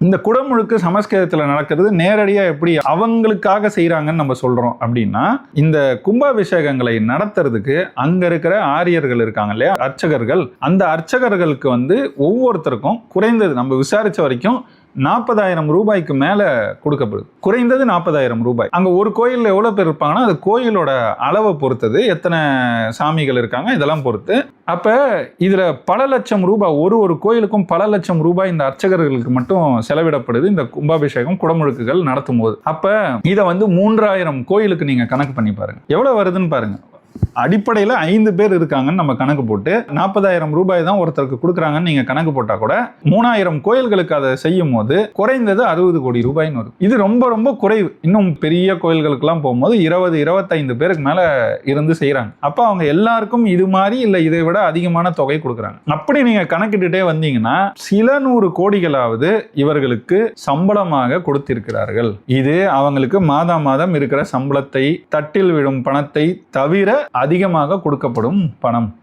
இந்த குடமுழுக்கு சமஸ்கிருதத்தில் நடக்கிறது நேரடியாக எப்படி அவங்களுக்காக செய்கிறாங்கன்னு நம்ம சொல்கிறோம் அப்படின்னா இந்த கும்பாபிஷேகங்களை நடத்துறதுக்கு அங்கே இருக்கிற ஆரியர்கள் இருக்காங்க இல்லையா? அர்ச்சகர்கள். அந்த அர்ச்சகர்களுக்கு வந்து ஒவ்வொருத்தருக்கும் குறைந்தது நம்ம விசாரித்த வரைக்கும் நாற்பதாயிரம் ரூபாய்க்கு மேலே கொடுக்கப்படுது. குறைந்தது நாற்பதாயிரம் ரூபாய். அங்கே ஒரு கோயிலில் எவ்வளோ பேர் இருப்பாங்கன்னா அது கோயிலோட அளவை பொறுத்தது. எத்தனை சாமிகள் இருக்காங்க இதெல்லாம் பொறுத்து. அப்போ இதில் பல லட்சம் ரூபாய் ஒரு ஒரு கோயிலுக்கும் பல லட்சம் ரூபாய் இந்த அர்ச்சகர்களுக்கு மட்டும் செலவிடப்படுது. இந்த கும்பாபிஷேகம் குடமுழுக்குகள் நடத்தும் போது அப்போ இதை வந்து மூன்றாயிரம் கோயிலுக்கு நீங்கள் கணக்கு பண்ணி பாருங்கள் எவ்வளோ வருதுன்னு பாருங்கள் அடிப்படையில் ஐந்து பேர் இருக்காங்கன்னு நம்ம கணக்கு போட்டு நாற்பதாயிரம் ரூபாய் தான் ஒருத்தருக்கு கொடுக்குறாங்கன்னு நீங்கள் கணக்கு போட்டால் கூட மூணாயிரம் கோயில்களுக்கு அதை செய்யும் போது குறைந்தது அறுபது கோடி ரூபாய்ன்னு வரும். இது ரொம்ப ரொம்ப குறைவு. இன்னும் பெரிய கோயில்களுக்கெல்லாம் போகும்போது இருபது இருபத்தைந்து பேருக்கு மேலே இருந்து செய்கிறாங்க அப்போ அவங்க எல்லாருக்கும் இது மாதிரி இல்லை இதை விட அதிகமான தொகை கொடுக்குறாங்க. அப்படி நீங்கள் கணக்கிட்டுட்டே வந்தீங்கன்னா சில நூறு கோடிகளாவது இவர்களுக்கு சம்பளமாக கொடுத்திருக்கிறார்கள். இது அவங்களுக்கு மாதா மாதம் இருக்கிற சம்பளத்தை தட்டில் விழும் பணத்தை தவிர அதிகமாக கொடுக்கப்படும் பணம்.